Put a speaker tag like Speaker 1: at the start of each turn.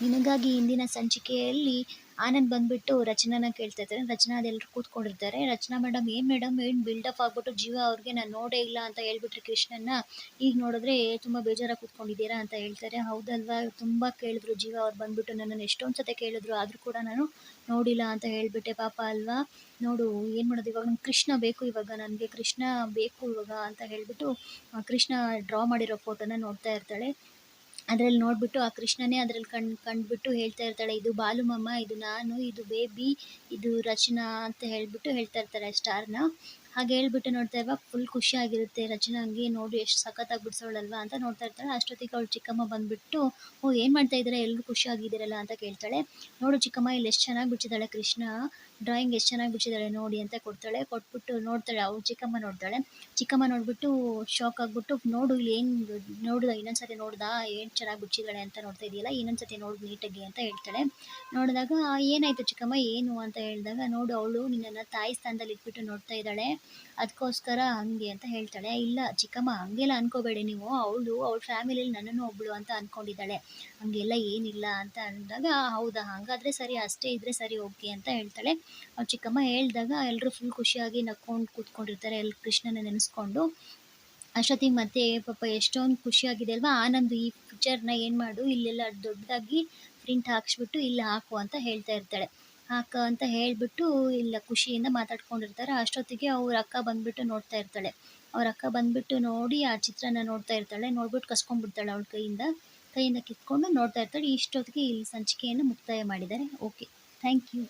Speaker 1: ನಿನಗಾಗಿ ಇಂದಿನ ಸಂಚಿಕೆಯಲ್ಲಿ ಆನಂದ್ ಬಂದ್ಬಿಟ್ಟು ರಚನಾನ ಕೇಳ್ತಾ ಇದ್ದಾರೆ ರಚನಾ ಅದೆಲ್ಲರೂ ಕೂತ್ಕೊಂಡಿರ್ತಾರೆ. ರಚನಾ ಮೇಡಮ್ ಏನು ಮೇಡಮ್, ಏನು ಬಿಲ್ಡಪ್ ಆಗ್ಬಿಟ್ಟು ಜೀವ ಅವ್ರಿಗೆ ನಾನು ನೋಡೇ ಇಲ್ಲ ಅಂತ ಹೇಳ್ಬಿಟ್ರಿ ಕೃಷ್ಣನ್ನ, ಈಗ ನೋಡಿದ್ರೆ ತುಂಬ ಬೇಜಾರಾಗಿ ಕೂತ್ಕೊಂಡಿದ್ದೀರಾ ಅಂತ ಹೇಳ್ತಾರೆ. ಹೌದಲ್ವಾ? ತುಂಬ ಕೇಳಿದ್ರು ಜೀವ ಅವ್ರು ಬಂದ್ಬಿಟ್ಟು ನನ್ನನ್ನು. ಎಷ್ಟೊಂದು ಸತೆ ಕೇಳಿದ್ರು, ಆದರೂ ಕೂಡ ನಾನು ನೋಡಿಲ್ಲ ಅಂತ ಹೇಳಿಬಿಟ್ಟೆ. ಪಾಪ ಅಲ್ವಾ? ನೋಡು, ಏನು ಮಾಡೋದು? ಇವಾಗ ನಂಗೆ ಕೃಷ್ಣ ಬೇಕು ಇವಾಗ. ನನಗೆ ಕೃಷ್ಣ ಬೇಕು ಇವಾಗ ಅಂತ ಹೇಳಿಬಿಟ್ಟು ಕೃಷ್ಣ ಡ್ರಾ ಮಾಡಿರೋ ಫೋಟೋನ ನೋಡ್ತಾ ಇರ್ತಾಳೆ. ಅದ್ರಲ್ಲಿ ನೋಡ್ಬಿಟ್ಟು ಆ ಕೃಷ್ಣನೇ ಅದ್ರಲ್ಲಿ ಕಣ್ ಕಂಡ್ಬಿಟ್ಟು ಹೇಳ್ತಾ ಇರ್ತಾಳೆ, ಇದು ಬಾಲುಮಮ್ಮ ಇದು ನಾನು, ಇದು ಬೇಬಿ ಇದು ರಚನಾ ಅಂತ ಹೇಳ್ಬಿಟ್ಟು ಹೇಳ್ತಾ ಇರ್ತಾರೆ ಸ್ಟಾರ್ನ ಹಾಗೆ ಹೇಳ್ಬಿಟ್ಟು ನೋಡ್ತಾ ಇರುವ ಫುಲ್ ಖುಷಿ ಆಗಿರುತ್ತೆ. ಹಂಗೆ ನೋಡಿ ಎಷ್ಟು ಸಖತ್ತಾಗಿ ಬಿಡಿಸೋಳಲ್ವಾ ಅಂತ ನೋಡ್ತಾ ಇರ್ತಾಳೆ. ಅಷ್ಟೊತ್ತಿಗೆ ಅವಳು ಚಿಕ್ಕಮ್ಮ ಬಂದ್ಬಿಟ್ಟು, ಓ, ಏನು ಮಾಡ್ತಾ ಇದ್ದೀರಾ? ಎಲ್ಲರೂ ಖುಷಿಯಾಗಿದ್ದೀರಲ್ಲ ಅಂತ ಕೇಳ್ತಾಳೆ. ನೋಡು ಚಿಕ್ಕಮ್ಮ, ಇಲ್ಲಿ ಎಷ್ಟು ಚೆನ್ನಾಗಿ ಬಿಡಿಸಿದಾಳೆ ಕೃಷ್ಣ. ಡ್ರಾಯಿಂಗ್ ಎಷ್ಟು ಚೆನ್ನಾಗಿ ಬಿಡಿಸಿದಾಳೆ ನೋಡಿ ಅಂತ ಕೊಡ್ತಾಳೆ. ಕೊಟ್ಬಿಟ್ಟು ನೋಡ್ತಾಳೆ, ಅವ್ಳು ಚಿಕ್ಕಮ್ಮ ನೋಡ್ತಾಳೆ. ಚಿಕ್ಕಮ್ಮ ನೋಡ್ಬಿಟ್ಟು ಶಾಕ್ ಆಗಿಬಿಟ್ಟು, ನೋಡು, ಇಲ್ಲಿ ಏನು ನೋಡ್ದ? ಇನ್ನೊಂದ್ಸತಿ ನೋಡ್ದಾ? ಏನು ಚೆನ್ನಾಗಿ ಬಿಡಿಸಿದಾಳೆ ಅಂತ ನೋಡ್ತಾ ಇದೆಯಲ್ಲ, ಇನ್ನೊಂದ್ಸತಿ ನೋಡು ನೀಟಾಗಿ ಅಂತ ಹೇಳ್ತಾಳೆ. ನೋಡಿದಾಗ ಏನಾಯಿತು ಚಿಕ್ಕಮ್ಮ? ಏನು? ಅಂತ ಹೇಳಿದಾಗ, ನೋಡು, ಅವಳು ನಿನ್ನನ್ನು ತಾಯಿ ಸ್ಥಾನದಲ್ಲಿ ಇಟ್ಬಿಟ್ಟು ನೋಡ್ತಾ ಇದ್ದಾಳೆ. ಅದಕ್ಕೋಸ್ಕರ ಹಂಗೆ ಅಂತ ಹೇಳ್ತಾಳೆ. ಇಲ್ಲ ಚಿಕ್ಕಮ್ಮ, ಹಂಗೆಲ್ಲ ಅನ್ಕೋಬೇಡಿ ನೀವು. ಅವಳು, ಅವಳ ಫ್ಯಾಮಿಲಿಯಲ್ಲಿ ನನ್ನನ್ನು ಒಬ್ಳು ಅಂತ ಅನ್ಕೊಂಡಿದ್ದಾಳೆ. ಹಂಗೆಲ್ಲ ಏನಿಲ್ಲ ಅಂತ ಅಂದಾಗ, ಹೌದಾ, ಹಾಗಾದರೆ ಸರಿ, ಅಷ್ಟೇ ಇದ್ದರೆ ಸರಿ ಓಕೆ ಅಂತ ಹೇಳ್ತಾಳೆ. ಅವ್ರ ಚಿಕ್ಕಮ್ಮ ಹೇಳಿದಾಗ ಎಲ್ಲರೂ ಫುಲ್ ಖುಷಿಯಾಗಿ ನಕ್ಕೊಂಡು ಕೂತ್ಕೊಂಡಿರ್ತಾರೆ ಎಲ್ಲ ಕೃಷ್ಣನ ನೆನೆಸ್ಕೊಂಡು. ಅಷ್ಟೊತ್ತಿಗೆ ಮತ್ತೆ, ಪಾಪ ಎಷ್ಟೊಂದು ಖುಷಿಯಾಗಿದೆ ಅಲ್ವಾ? ಆನಂದ್ ಈ ಪಿಕ್ಚರ್ನ ಏನು ಮಾಡು, ಇಲ್ಲೆಲ್ಲ ದೊಡ್ಡದಾಗಿ ಪ್ರಿಂಟ್ ಹಾಕ್ಸ್ಬಿಟ್ಟು, ಇಲ್ಲಿ ಹಾಕು ಅಂತ ಹೇಳ್ತಾ ಇರ್ತಾಳೆ. ಹಾಕ ಅಂತ ಹೇಳಿಬಿಟ್ಟು ಇಲ್ಲ ಖುಷಿಯಿಂದ ಮಾತಾಡ್ಕೊಂಡಿರ್ತಾರೆ. ಅಷ್ಟೊತ್ತಿಗೆ ಅವ್ರ ಅಕ್ಕ ಬಂದ್ಬಿಟ್ಟು ನೋಡ್ತಾ ಇರ್ತಾಳೆ. ಅವ್ರ ಅಕ್ಕ ಬಂದ್ಬಿಟ್ಟು ನೋಡಿ ಆ ಚಿತ್ರನ ನೋಡ್ತಾ ಇರ್ತಾಳೆ. ನೋಡ್ಬಿಟ್ಟು ಕಸ್ಕೊಂಡ್ಬಿಡ್ತಾಳೆ ಅವಳ ಕೈಯಿಂದ. ಕೈಯಿಂದ ಕಿತ್ಕೊಂಡು ನೋಡ್ತಾ ಇರ್ತಾಳೆ. ಇಷ್ಟೊತ್ತಿಗೆ ಇಲ್ಲಿ ಸಂಚಿಕೆಯನ್ನು ಮುಕ್ತಾಯ ಮಾಡಿದ್ದಾರೆ. Okay thank you